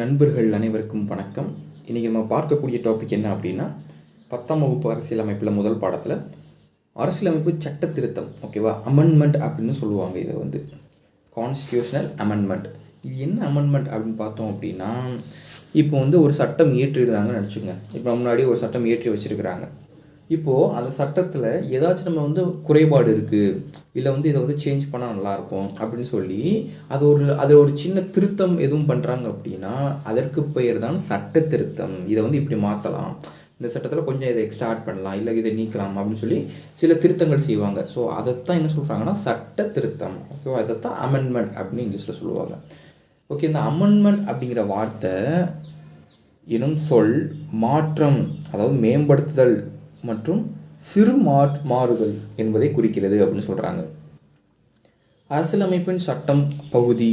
நண்பர்கள் அனைவருக்கும் வணக்கம். இன்றைக்கி நம்ம பார்க்கக்கூடிய டாபிக் என்ன அப்படின்னா பத்தாம் வகுப்பு அரசியலமைப்பில் முதல் பாடத்தில் அரசியலமைப்பு சட்ட திருத்தம் ஓகேவா அமெண்ட்மெண்ட் அப்படின்னு சொல்லுவாங்க இதை வந்து. கான்ஸ்டியூஷனல் அமெண்ட்மெண்ட் இது என்ன அமெண்ட்மெண்ட் அப்படின்னு பார்த்தோம் அப்படின்னா இப்போ வந்து ஒரு சட்டம் இயற்றிருந்தாங்கன்னு நினச்சிங்க இப்போ முன்னாடி ஒரு சட்டம் இயற்றி வச்சுருக்கிறாங்க. இப்போது அந்த சட்டத்தில் ஏதாச்சும் நம்ம வந்து குறைபாடு இருக்குது இல்லை வந்து இதை வந்து சேஞ்ச் பண்ணால் நல்லாயிருக்கும் அப்படின்னு சொல்லி அது ஒரு அது ஒரு சின்ன திருத்தம் எதுவும் பண்ணுறாங்க அப்படின்னா அதற்கு பெயர் தான் சட்ட திருத்தம். இதை வந்து இப்படி மாற்றலாம் இந்த சட்டத்தில் கொஞ்சம் இதை எக்ஸ்ட்ரா ஆட் பண்ணலாம் இல்லை இதை நீக்கலாம் அப்படின்னு சொல்லி சில திருத்தங்கள் செய்வாங்க. ஸோ அதைத்தான் என்ன சொல்கிறாங்கன்னா சட்ட திருத்தம். ஓகேவா அதைத்தான் அமெண்ட்மெண்ட் அப்படின்னு இங்கிலீஷில் சொல்லுவாங்க. ஓகே இந்த அமெண்ட்மெண்ட் அப்படிங்கிற வார்த்தை எனும் சொல் மாற்றம் அதாவது மேம்படுத்துதல் மற்றும் சிறு மா மாறுதல் என்பதை குறிக்கிறது அப்படின்னு சொல்கிறாங்க அரசியலமைப்பின் சட்டம் பகுதி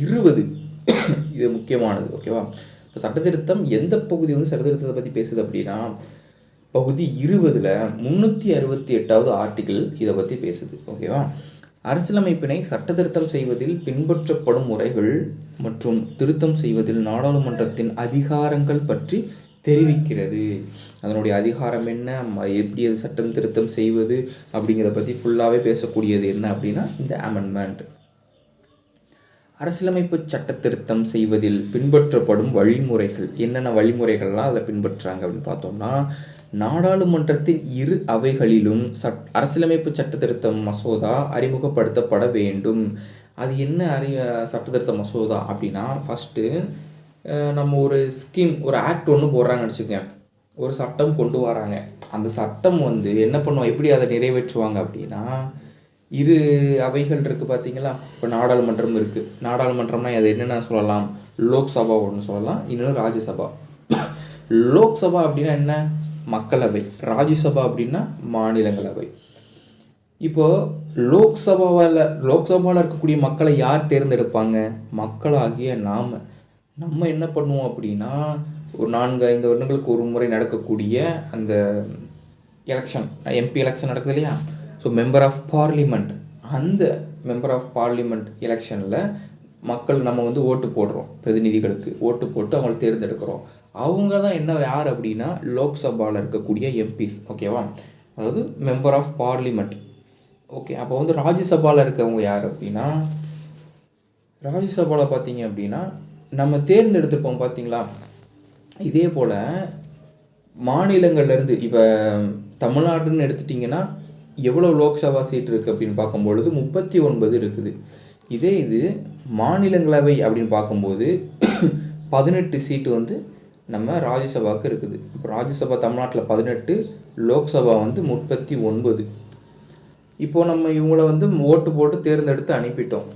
இருபது. இது முக்கியமானது ஓகேவா இப்போ சட்டத்திருத்தம் எந்த பகுதி வந்து சட்டத்திருத்தத்தை பற்றி பேசுது அப்படின்னா பகுதி இருபதில் முந்நூற்றி அறுபத்தி எட்டாவது ஆர்டிகிள் இதை பற்றி பேசுது ஓகேவா அரசியலமைப்பினை சட்டத்திருத்தம் செய்வதில் பின்பற்றப்படும் முறைகள் மற்றும் திருத்தம் செய்வதில் நாடாளுமன்றத்தின் அதிகாரங்கள் பற்றி தெரிவிக்கிறது. அதனுடைய அதிகாரம் என்ன? எப்படி அது சட்டம் திருத்தம் செய்வது? அப்படிங்கிறத பற்றி ஃபுல்லாகவே பேசக்கூடியது என்ன அப்படின்னா இந்த அமெண்ட்மெண்ட் அரசியலமைப்பு சட்ட திருத்தம் செய்வதில் பின்பற்றப்படும் வழிமுறைகள். என்னென்ன வழிமுறைகள்லாம் அதில் பின்பற்றுறாங்க அப்படின்னு பார்த்தோம்னா நாடாளுமன்றத்தின் இரு அவைகளிலும் சட் அரசியலமைப்பு சட்ட திருத்தம் மசோதா அறிமுகப்படுத்தப்பட வேண்டும். அது என்ன அறி சட்டத்திருத்த மசோதா அப்படின்னா ஃபஸ்ட்டு நம்ம ஒரு ஸ்கீம் ஒரு ஆக்ட் ஒன்று போடுறாங்கன்னு வச்சுக்கோங்க. ஒரு சட்டம் கொண்டு வராங்க. அந்த சட்டம் வந்து என்ன பண்ணுவோம் எப்படி அதை நிறைவேற்றுவாங்க அப்படின்னா இரு அவைகள் இருக்குது பார்த்தீங்களா இப்போ நாடாளுமன்றம் இருக்குது நாடாளுமன்றம்னா அது என்னென்ன சொல்லலாம்? லோக்சபா ஒன்று சொல்லலாம். இன்னொன்று ராஜ்யசபா. லோக்சபா அப்படின்னா என்ன? மக்களவை. ராஜ்யசபா அப்படின்னா மாநிலங்களவை. இப்போது லோக்சபாவில் லோக்சபாவில் இருக்கக்கூடிய மக்களை யார் தேர்ந்தெடுப்பாங்க? மக்களாகிய நாம. நம்ம என்ன பண்ணுவோம் அப்படின்னா ஒரு நான்கு ஐந்து வருடங்களுக்கு ஒரு முறை நடக்கக்கூடிய அந்த எலெக்ஷன் எம்பி எலெக்ஷன் நடக்குது இல்லையா? ஸோ மெம்பர் ஆஃப் பார்லிமெண்ட் அந்த மெம்பர் ஆஃப் பார்லிமெண்ட் எலெக்ஷனில் மக்கள் நம்ம வந்து ஓட்டு போடுறோம் பிரதிநிதிகளுக்கு ஓட்டு போட்டு அவங்களை தேர்ந்தெடுக்கிறோம். அவங்க தான் என்ன யார் அப்படின்னா லோக்சபாவில் இருக்கக்கூடிய எம்பிஸ் ஓகேவா? அதாவது மெம்பர் ஆஃப் பார்லிமெண்ட் ஓகே அப்போ வந்து ராஜ்யசபாவில் இருக்கவங்க யார் அப்படின்னா ராஜ்யசபாவில் பார்த்தீங்க அப்படின்னா நம்ம தேர்ந்தெடுத்திருப்போம் பார்த்தீங்களா இதே போல் மாநிலங்கள்லேருந்து இப்போ தமிழ்நாடுன்னு எடுத்துட்டிங்கன்னா எவ்வளோ லோக்சபா சீட் இருக்குது அப்படின்னு பார்க்கும்பொழுது முப்பத்தி ஒன்பது இருக்குது. இதே இது மாநிலங்களவை அப்படின்னு பார்க்கும்போது பதினெட்டு சீட்டு வந்து நம்ம ராஜ்யசபாவுக்கு இருக்குது. இப்போ ராஜ்யசபா தமிழ்நாட்டில் பதினெட்டு லோக்சபா வந்து முப்பத்தி ஒன்பது. இப்போ நம்ம இவங்கள வந்து ஓட்டு போட்டு தேர்ந்தெடுத்து அனுப்பிட்டோம்.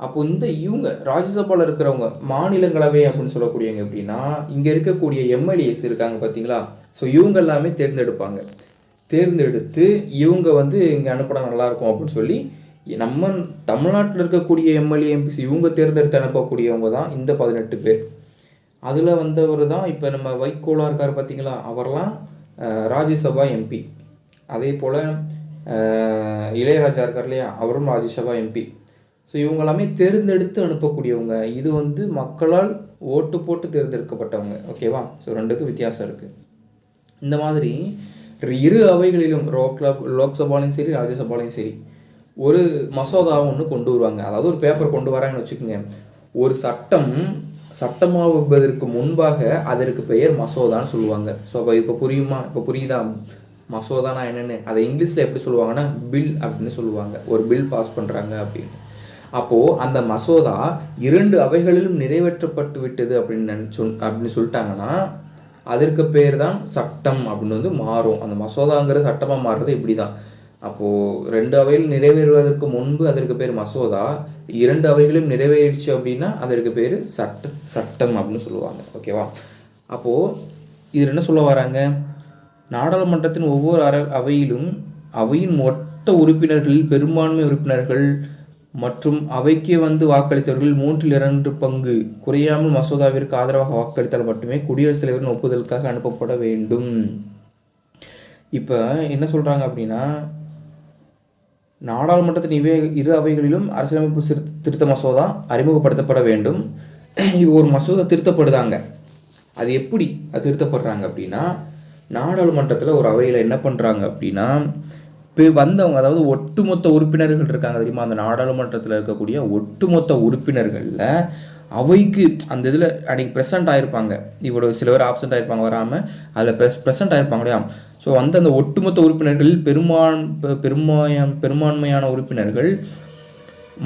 அப்போ இந்த இவங்க ராஜ்யசபாவில் இருக்கிறவங்க மாநிலங்களவை அப்படின்னு சொல்லக்கூடியவங்க எப்படின்னா இங்கே இருக்கக்கூடிய எம்எல்ஏஸ் இருக்காங்க பார்த்தீங்களா ஸோ இவங்க எல்லாமே தேர்ந்தெடுப்பாங்க. தேர்ந்தெடுத்து இவங்க வந்து இங்கே அனுப்பினா நல்லாயிருக்கும் அப்படின்னு சொல்லி நம்ம தமிழ்நாட்டில் இருக்கக்கூடிய எம்எல்ஏ எம்பிஸ் இவங்க தேர்ந்தெடுத்து அனுப்பக்கூடியவங்க தான் இந்த பதினெட்டு பேர். அதில் வந்தவர் தான் இப்போ நம்ம வைகோலா இருக்கார் பார்த்தீங்களா அவர்லாம் ராஜ்யசபா எம்பி அதே போல் இளையராஜா இருக்கார் இல்லையா? அவரும் ராஜ்யசபா எம்பி ஸோ இவங்க எல்லாமே தேர்ந்தெடுத்து அனுப்பக்கூடியவங்க. இது வந்து மக்களால் ஓட்டு போட்டு தேர்ந்தெடுக்கப்பட்டவங்க. ஓகேவா ஸோ ரெண்டுக்கும் வித்தியாசம் இருக்குது இந்த மாதிரி இரு அவைகளிலும் ரோக்ல லோக்சபாலையும் சரி ராஜ்யசபாலையும் சரி ஒரு மசோதாவை ஒன்று கொண்டு வருவாங்க. அதாவது ஒரு பேப்பர் கொண்டு வராங்கன்னு வச்சுக்கோங்க. ஒரு சட்டம் சட்டமாவதற்கு முன்பாக அதற்கு பெயர் மசோதான்னு சொல்லுவாங்க. ஸோ அப்போ இப்போ புரியுமா? இப்போ புரியுதா? மசோதானா என்னென்னு? அதை இங்கிலீஷில் எப்படி சொல்லுவாங்கன்னா பில் அப்படின்னு சொல்லுவாங்க. ஒரு பில் பாஸ் பண்ணுறாங்க அப்படின்னு. அப்போது அந்த மசோதா இரண்டு அவைகளிலும் நிறைவேற்றப்பட்டு விட்டது அப்படின்னு சொல் அப்படின்னு சொல்லிட்டாங்கன்னா அதற்கு பேர் தான் சட்டம் அப்படின்னு வந்து மாறும். அந்த மசோதாங்கிற சட்டமாக மாறுறது இப்படி தான் அப்போது ரெண்டு அவையில் நிறைவேறுவதற்கு முன்பு அதற்கு பேர் மசோதா இரண்டு அவைகளும் நிறைவேறிடுச்சு அப்படின்னா அதற்கு பேர் சட்ட சட்டம் அப்படின்னு சொல்லுவாங்க. ஓகேவா? அப்போது இதில் என்ன சொல்ல வராங்க? நாடாளுமன்றத்தின் ஒவ்வொரு அற அவையிலும் அவையின் மொத்த உறுப்பினர்களில் பெரும்பான்மை உறுப்பினர்கள் மற்றும் அவைக்கு வந்து வாக்களித்தவர்கள் மூன்றில் இரண்டு பங்கு. குறையாமல் மசோதாவிற்கு ஆதரவாக வாக்களித்தால் மட்டுமே குடியரசுத் தலைவரின் ஒப்புதலுக்காக அனுப்பப்பட வேண்டும். இப்போ என்ன சொல்கிறாங்க அப்படின்னா நாடாளுமன்றத்தின் இவை இரு அவைகளிலும் அரசியலமைப்பு சிறு- திருத்த மசோதா அறிமுகப்படுத்தப்பட வேண்டும். இப்போ ஒரு மசோதா திருத்தப்படுதாங்க. அது எப்படி அது திருத்தப்படுறாங்க அப்படின்னா நாடாளுமன்றத்தில் ஒரு அவையில் என்ன பண்ணுறாங்க அப்படின்னா வந்தவங்க அதாவது ஒட்டுமொத்த உறுப்பினர்கள் இருக்காங்க தெரியுமா? அந்த நாடாளுமன்றத்தில் இருக்கக்கூடிய ஒட்டுமொத்த உறுப்பினர்களில் அவைக்கு அந்த இதில் அன்றைக்கி ப்ரெசென்ட் ஆகிருப்பாங்க இவ்வளோ சில பேர் ஆப்சண்ட் ஆகிருப்பாங்க வராமல் அதில் ப்ரெஸ் ப்ரெசென்ட் ஆகிருப்பாங்க இல்லையா? ஸோ அந்த அந்த ஒட்டுமொத்த உறுப்பினர்களில் பெரும்பான் பெரும்பான் பெரும்பான்மையான உறுப்பினர்கள்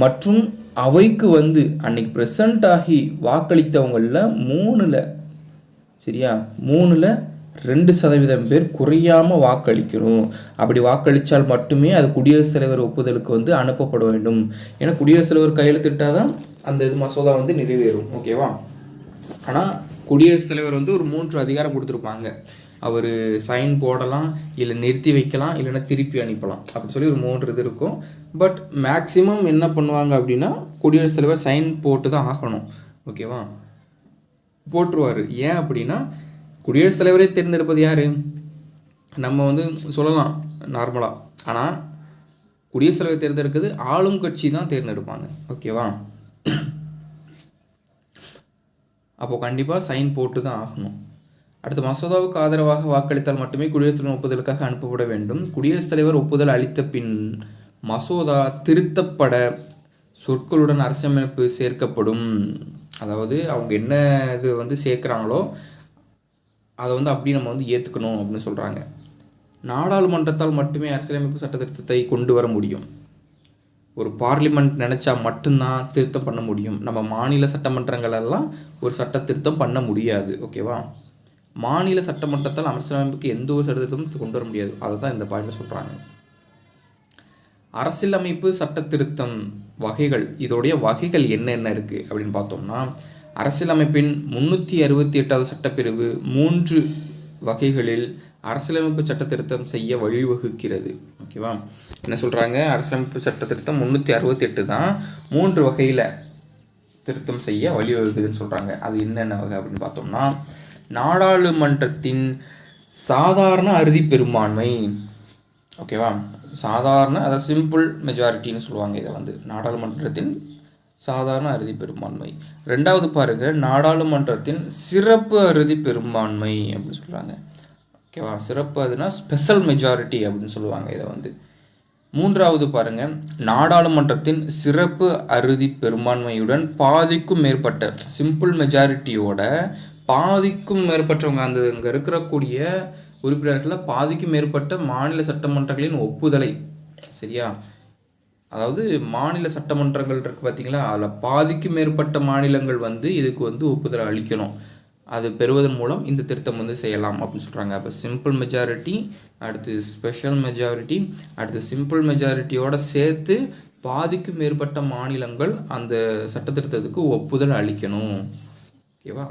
மற்றும் அவைக்கு வந்து அன்னைக்கு ப்ரெசண்ட் ஆகி வாக்களித்தவங்களில் மூணில் சரியா? மூணில் ரெண்டு சதவீதம் பேர் குறையாமல் வாக்களிக்கணும். அப்படி வாக்களித்தால் மட்டுமே அது குடியரசுத் தலைவர் ஒப்புதலுக்கு வந்து அனுப்பப்பட வேண்டும். ஏன்னா குடியரசுத் தலைவர் கையெழுத்திட்டால் தான் அந்த இது மசோதா வந்து நிறைவேறும். ஓகேவா? ஆனால் குடியரசுத் தலைவர் வந்து ஒரு மூன்று அதிகாரம் கொடுத்துருப்பாங்க. அவர் சைன் போடலாம் இல்லை நிறுத்தி வைக்கலாம் இல்லைன்னா திருப்பி அனுப்பலாம். அப்படின்னு சொல்லி ஒரு மூன்று இது இருக்கும். பட் மேக்ஸிமம் என்ன பண்ணுவாங்க அப்படின்னா குடியரசுத் தலைவர் சைன் போட்டு தான் ஆகணும். ஓகேவா? போட்டுருவார். ஏன் அப்படின்னா குடியரசுத் தலைவரே தேர்ந்தெடுப்பது யார்? நம்ம வந்து சொல்லலாம் நார்மலாக ஆனால் குடியரசுத் தலைவர் தேர்ந்தெடுக்கிறது ஆளும் கட்சி தான் தேர்ந்தெடுப்பாங்க. ஓகேவா? அப்போது கண்டிப்பாக சைன் போட்டு தான் ஆகணும். அடுத்த மசோதாவுக்கு ஆதரவாக வாக்களித்தால் மட்டுமே குடியரசுத் தலைவர் ஒப்புதலுக்காக அனுப்பப்பட வேண்டும். குடியரசுத் தலைவர் ஒப்புதல் அளித்த பின் மசோதா திருத்தப்பட சொற்களுடன் அரசியமைப்பு சேர்க்கப்படும். அதாவது அவங்க என்ன இது வந்து சேர்க்குறாங்களோ அதை வந்து அப்படியே நம்ம வந்து ஏற்றுக்கணும் அப்படின்னு சொல்கிறாங்க நாடாளுமன்றத்தால் மட்டுமே அரசியலமைப்பு சட்ட திருத்தத்தை கொண்டு வர முடியும். ஒரு பார்லிமெண்ட் நினச்சா மட்டும்தான் திருத்தம் பண்ண முடியும். நம்ம மாநில சட்டமன்றங்களெல்லாம் ஒரு சட்ட திருத்தம் பண்ண முடியாது ஓகேவா? மாநில சட்டமன்றத்தால் அரசியலமைப்புக்கு எந்த ஒரு சட்ட திருத்தமும் கொண்டு வர முடியாது. அதை தான் இந்த பாயிண்டில் சொல்கிறாங்க அரசியலமைப்பு சட்ட திருத்தம் வகைகள் இதோடைய வகைகள் என்னென்ன இருக்குது அப்படின்னு பார்த்தோம்னா அரசியலமைப்பின் முந்நூற்றி அறுபத்தி எட்டாவது சட்டப்பிரிவு மூன்று வகைகளில் அரசியலமைப்பு சட்ட திருத்தம் செய்ய வழிவகுக்கிறது. ஓகேவா என்ன சொல்கிறாங்க அரசியலமைப்பு சட்ட திருத்தம் முந்நூற்றி அறுபத்தி எட்டு தான் மூன்று வகையில் திருத்தம் செய்ய வழிவகுக்குதுன்னு சொல்கிறாங்க அது என்னென்ன வகை அப்படின்னு பார்த்தோம்னா நாடாளுமன்றத்தின் சாதாரண அறுதி பெரும்பான்மை. ஓகேவா சாதாரண அதாவது சிம்பிள் மெஜாரிட்டின்னு சொல்லுவாங்க இதை வந்து. நாடாளுமன்றத்தின் சாதாரண அறுதி பெரும்பான்மை. ரெண்டாவது பாருங்க நாடாளுமன்றத்தின் சிறப்பு அறுதி பெரும்பான்மை அப்படின்னு சொல்கிறாங்க ஓகேவா? சிறப்பு அதுனா ஸ்பெஷல் மெஜாரிட்டி அப்படின்னு சொல்லுவாங்க இதை வந்து. மூன்றாவது பாருங்க நாடாளுமன்றத்தின் சிறப்பு அறுதி பெரும்பான்மையுடன் பாதிக்கும் மேற்பட்ட சிம்பிள் மெஜாரிட்டியோட பாதிக்கும் மேற்பட்டவங்க அந்த இங்கே இருக்கக்கூடிய உறுப்பினர்களில் பாதிக்கும் மேற்பட்ட மாநில சட்டமன்றங்களின் ஒப்புதலை. சரியா? அதாவது மாநில சட்டமன்றங்கள் இருக்குது பார்த்திங்களா அதில் பாதிக்கும் மேற்பட்ட மாநிலங்கள் வந்து இதுக்கு வந்து ஒப்புதல் அளிக்கணும். அது பெறுவதன் மூலம் இந்த திருத்தம் வந்து செய்யலாம் அப்படின்னு சொல்கிறாங்க அப்போ சிம்பிள் மெஜாரிட்டி அடுத்து ஸ்பெஷல் மெஜாரிட்டி அடுத்து சிம்பிள் மெஜாரிட்டியோட சேர்த்து பாதிக்கும் மேற்பட்ட மாநிலங்கள் அந்த சட்ட திருத்தத்துக்கு ஒப்புதல் அளிக்கணும். ஓகேவா